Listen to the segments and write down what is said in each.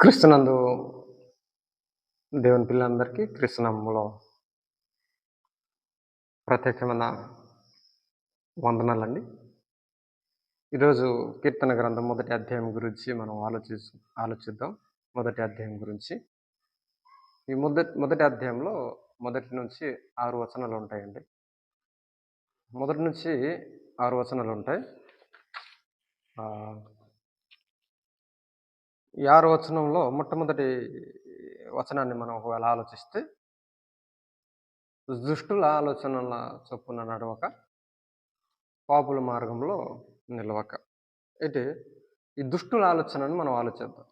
క్రిస్తునందు దేవుని పిల్లలందరికీ క్రీస్తునామంలో ప్రత్యేకమైన వందనాలండి. ఈరోజు కీర్తన గ్రంథం మొదటి అధ్యాయం గురించి మనం ఆలోచి ఆలోచిద్దాం. మొదటి అధ్యాయం గురించి. ఈ మొదటి మొదటి అధ్యాయంలో మొదటి నుంచి ఆరు వచనాలు ఉంటాయండి. మొదటి నుంచి ఆరు వచనాలు ఉంటాయి. ఈ ఆరు వచనంలో మొట్టమొదటి వచనాన్ని మనం ఒకవేళ ఆలోచిస్తే దుష్టుల ఆలోచనల చొప్పున నడవక పాపుల మార్గంలో నిలవక. అయితే ఈ దుష్టుల ఆలోచనను మనం ఆలోచిద్దాం.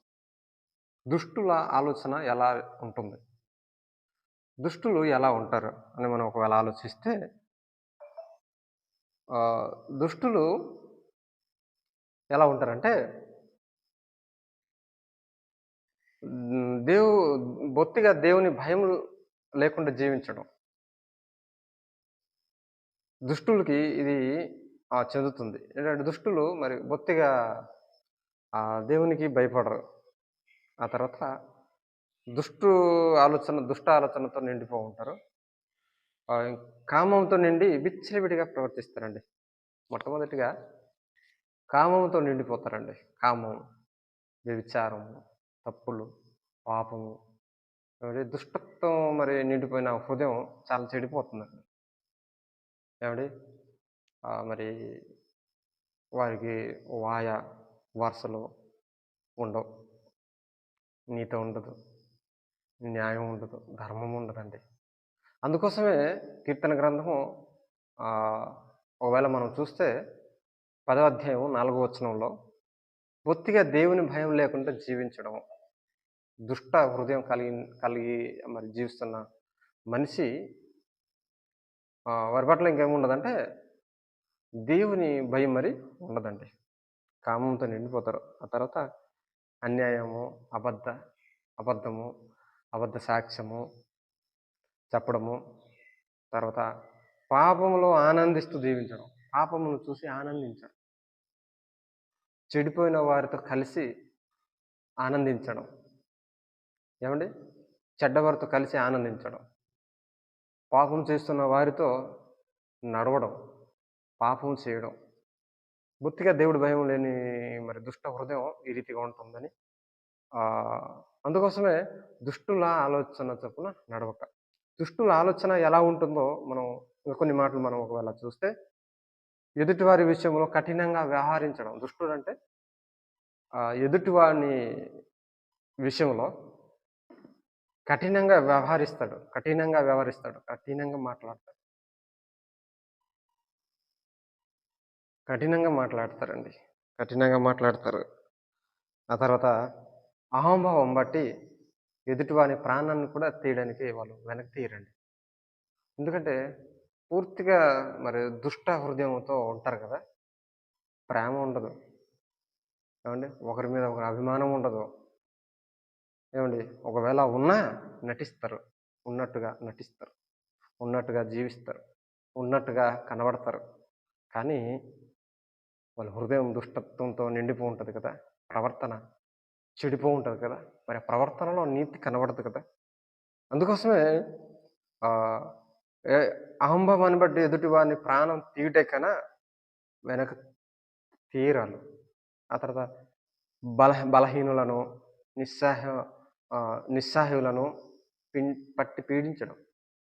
దుష్టుల ఆలోచన ఎలా ఉంటుంది? దుష్టులు ఎలా ఉంటారు అని మనం ఒకవేళ ఆలోచిస్తే దుష్టులు ఎలా ఉంటారంటే దేవు బొత్తిగా దేవుని భయం లేకుండా జీవించడం. దుష్టులకి ఇది చెందుతుంది. ఏంటంటే దుష్టులు మరి బొత్తిగా ఆ, దేవునికి భయపడరు. ఆ తర్వాత దుష్టు ఆలోచన దుష్ట ఆలోచనతో నిండిపో ఉంటారు. కామంతో నిండి విచ్చలవిడిగా ప్రవర్తిస్తారండి. మొట్టమొదటిగా కామంతో నిండిపోతారండి. కామం వ్యభిచారము తప్పులు. పాపము మరి దుష్టత్వం మరి నిండిపోయిన హృదయం చాలా చెడిపోతుందండి. ఏమండి? మరి వారికి వాయ వరుసలు ఉండవు. నీత ఉండదు. న్యాయం ఉండదు. ధర్మం ఉండదండి. అందుకోసమే కీర్తన గ్రంథము ఒకవేళ మనం చూస్తే పదో అధ్యాయం నాలుగో వచనంలో బొత్తిగా దేవుని భయం లేకుండా జీవించడం దుష్ట హృదయం కలిగి కలిగి మరి జీవిస్తున్న మనిషి వారి పట్ల ఇంకేముండదంటే దేవుని భయం మరి ఉండదండి. కామంతో నిండిపోతారు. ఆ తర్వాత అన్యాయము అబద్ధ అబద్ధము అబద్ధ సాక్ష్యము చెప్పడము తర్వాత పాపములో ఆనందిస్తూ జీవించడం. పాపమును చూసి ఆనందించడం. చెడిపోయిన వారితో కలిసి ఆనందించడం. ఏమండి? చెడ్డవారితో కలిసి ఆనందించడం. పాపం చేస్తున్న వారితో నడవడం. పాపం చేయడం. బొత్తిగా దేవుడి భయం లేని మరి దుష్ట హృదయం ఈ రీతిగా ఉంటుందని అందుకోసమే దుష్టుల ఆలోచన చొప్పున నడవక. దుష్టుల ఆలోచన ఎలా ఉంటుందో మనం కొన్ని మాటలు మనం ఒకవేళ చూస్తే ఎదుటివారి విషయంలో కఠినంగా వ్యవహరించడం. దుష్టుడు అంటే ఎదుటివారిని విషయంలో కఠినంగా వ్యవహరిస్తాడు. కఠినంగా వ్యవహరిస్తాడు. కఠినంగా మాట్లాడతాడు. కఠినంగా మాట్లాడతారండి. కఠినంగా మాట్లాడతారు. ఆ తర్వాత అహంభావం బట్టి ఎదుటివాని ప్రాణాన్ని కూడా తీయడానికి వాళ్ళు వెనక్కి తీయరండి. ఎందుకంటే పూర్తిగా మరి దుష్ట హృదయంతో ఉంటారు కదా! ప్రేమ ఉండదు. ఏమండి? ఒకరి మీద ఒకరి అభిమానం ఉండదు. ఏమండి? ఒకవేళ ఉన్నా నటిస్తారు. ఉన్నట్టుగా నటిస్తారు. ఉన్నట్టుగా జీవిస్తారు. ఉన్నట్టుగా కనబడతారు. కానీ వాళ్ళ హృదయం దుష్టత్వంతో నిండిపో ఉంటుంది కదా? ప్రవర్తన చెడిపో ఉంటుంది కదా? మరి ప్రవర్తనలో నీతి కనబడదు కదా? అందుకోసమే అహంభవాన్ని ఏ బట్టి ఎదుటి వారిని ప్రాణం తీయటే కన్నా వెనక తీరాలు. ఆ తర్వాత బల బలహీనులను నిస్సాహ ఆ, నిస్సాహులను పట్టి పీడించడం.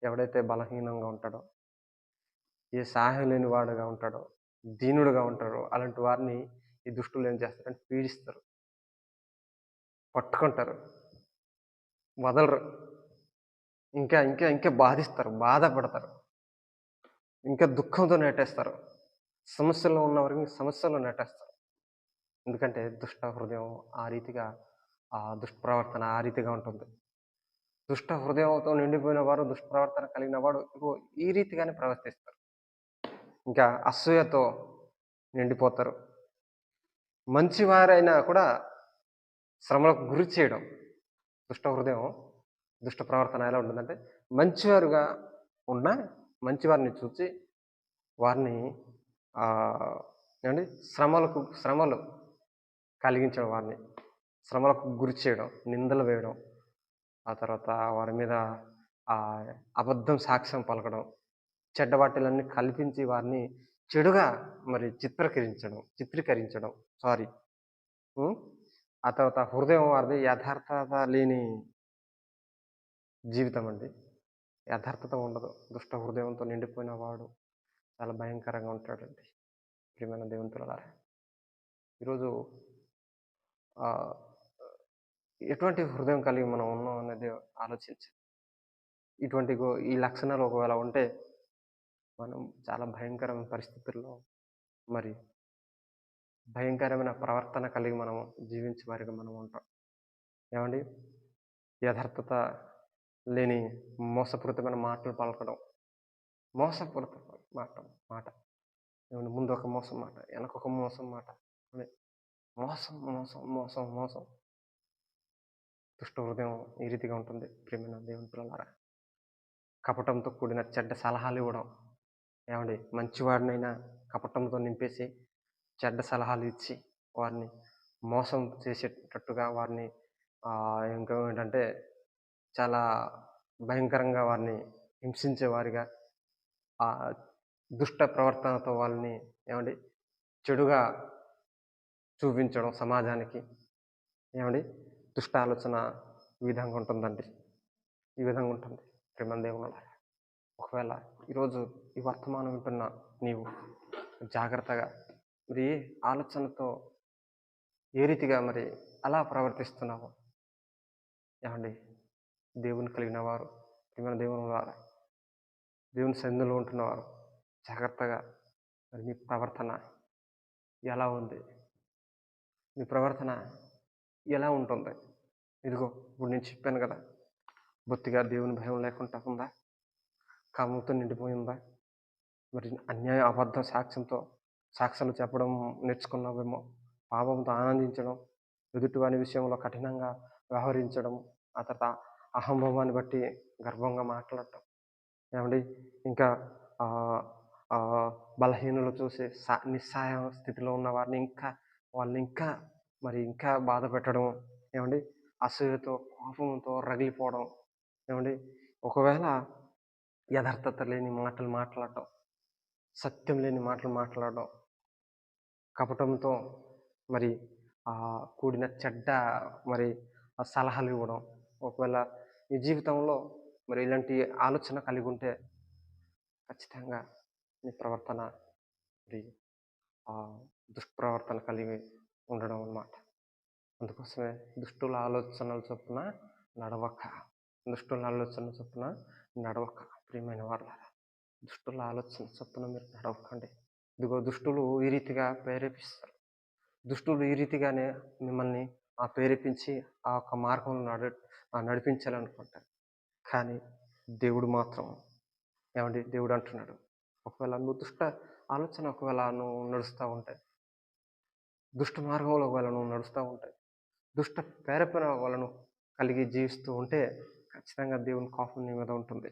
ఎవడైతే బలహీనంగా ఉంటాడో ఏ సహాయం లేని వాడుగా ఉంటాడో దీనుడుగా ఉంటాడో అలాంటి వారిని ఈ దుష్టులు ఏం చేస్తారంటే పీడిస్తారు. పట్టుకుంటారు. వదలరు. ఇంకా ఇంకా ఇంకా బాధిస్తారు బాధపడతారు. ఇంకా దుఃఖంతో నెట్టేస్తారు. సమస్యల్లో ఉన్నవారికి సమస్యల్లో నెట్టేస్తారు. ఎందుకంటే దుష్ట హృదయం ఆ రీతిగా దుష్ప్రవర్తన ఆ రీతిగా ఉంటుంది. దుష్ట హృదయంతో నిండిపోయిన వారు దుష్ప్రవర్తన కలిగిన వాడు ఇగో ఈ రీతిగానే ప్రవర్తిస్తారు. ఇంకా అసూయతో నిండిపోతారు. మంచివారైనా కూడా శ్రమలకు గురి చేయడం దుష్ట హృదయం దుష్ట ప్రవర్తన ఎలా ఉంటుందంటే మంచివారుగా ఉన్న మంచివారిని చూసి వారిని ఏమండి? శ్రమలకు శ్రమలు కలిగించడం వారిని శ్రమలకు గురి చేయడం నిందలు వేయడం ఆ తర్వాత వారి మీద అబద్ధం సాక్ష్యం పలకడం చెడ్డ వాటిలన్నీ కల్పించి వారిని చెడుగా మరి చిత్రీకరించడం చిత్రీకరించడం సారీ. ఆ తర్వాత హృదయం వారిది యథార్థత లేని జీవితం అండి. యథార్థత ఉండదు. దుష్ట హృదయంతో నిండిపోయిన వాడు చాలా భయంకరంగా ఉంటాడండి. ప్రియమైన దేవుని పిల్లలారా ఈరోజు ఎటువంటి హృదయం కలిగి మనం ఉన్నాం అనేది ఆలోచించి ఇటువంటి ఈ లక్షణాలు ఒకవేళ ఉంటే మనం చాలా భయంకరమైన పరిస్థితుల్లో మరి భయంకరమైన ప్రవర్తన కలిగి మనం జీవించే వారిగా మనం ఉంటాం. ఏమండి? యథార్థత లేని మోసపూరితమైన మాటలు పలకడం మోసపూరిత మాట మాట. ఏమండి? ముందు ఒక మోసం మాట వెనక ఒక మోసం మాట. మోసం మోసం మోసం మోసం. దుష్ట హృదయం ఈ రీతిగా ఉంటుంది. ప్రేమైన దేవుని పిల్లలారా కపటంతో కూడిన చెడ్డ సలహాలు ఇవ్వడం. ఏమండి? మంచివాడినైనా కపటంతో నింపేసి చెడ్డ సలహాలు ఇచ్చి వారిని మోసం చేసేటట్టుగా వారిని ఇంకా ఏంటంటే చాలా భయంకరంగా వారిని హింసించే వారిగా ఆ దుష్ట ప్రవర్తనతో వాళ్ళని ఏమండి? చెడుగా చూపించడం సమాజానికి. ఏమండి? దుష్ట ఆలోచన ఈ విధంగా ఉంటుందండి. ఈ విధంగా ఉంటుంది. ప్రేమ దేవుని ఒకవేళ ఈరోజు ఈ వర్తమానం వింటున్న నీవు జాగ్రత్తగా మరి ఏ ఆలోచనతో ఏ రీతిగా మరి అలా ప్రవర్తిస్తున్నావు? ఏమండి? దేవుని కలిగిన వారు ప్రేమ దేవుని వారు దేవుని సందులో ఉంటున్నవారు జాగ్రత్తగా మరి మీ ప్రవర్తన ఎలా ఉంది? మీ ప్రవర్తన ఎలా ఉంటుంది? ఇదిగో ఇప్పుడు నేను చెప్పాను కదా బొత్తిగా దేవుని భయం లేకుండా ఉందా? కామంతో నిండిపోయి ఉందా? మరి అన్యాయ అబద్ధ సాక్ష్యంతో సాక్ష్యాలు చెప్పడం నేర్చుకున్నావేమో పాపంతో ఆనందించడం ఎదుటివాని విషయంలో కఠినంగా వ్యవహరించడం ఆ తర్వాత అహంభావాన్ని బట్టి గర్వంగా మాట్లాడటం. ఏమండి? ఇంకా బలహీనులు చూసి సా నిస్సాయ స్థితిలో ఉన్న వారిని ఇంకా వాళ్ళని ఇంకా మరి ఇంకా బాధ పెట్టడం ఏమండి? అసూయతో కోపంతో రగిలిపోవడం ఏమండి? ఒకవేళ యథార్థత లేని మాటలు మాట్లాడటం సత్యం లేని మాటలు మాట్లాడడం కపటంతో మరి కూడిన చెడ్డ మరి సలహాలు ఇవ్వడం ఒకవేళ మీ జీవితంలో మరి ఇలాంటి ఆలోచన కలిగి ఉంటే ఖచ్చితంగా మీ ప్రవర్తన మరి దుష్ప్రవర్తన కలిగి ఉండడం అన్నమాట. అందుకోసమే దుష్టుల ఆలోచనల చొప్పున నడవక దుష్టుల ఆలోచన చొప్పున నడవక ప్రియమైన వాళ్ళ దుష్టుల ఆలోచన చొప్పున మీరు నడవకండి. ఇదిగో దుష్టులు ఈ రీతిగా ప్రేరేపిస్తారు. దుష్టులు ఈ రీతిగానే మిమ్మల్ని ఆ ప్రేరేపించి ఆ యొక్క మార్గంలో నడ నడిపించాలనుకుంటారు. కానీ దేవుడు మాత్రం ఏమండి? దేవుడు అంటున్నాడు. ఒకవేళ నువ్వు దుష్ట ఆలోచన ఒకవేళ నువ్వు నడుస్తూ ఉంటే దుష్ట మార్గంలో వాళ్ళను నడుస్తూ ఉంటాయి. దుష్ట ప్రేరేపణ వాళ్ళను కలిగి జీవిస్తూ ఉంటే ఖచ్చితంగా దేవుని కోపం నీ మీద ఉంటుంది.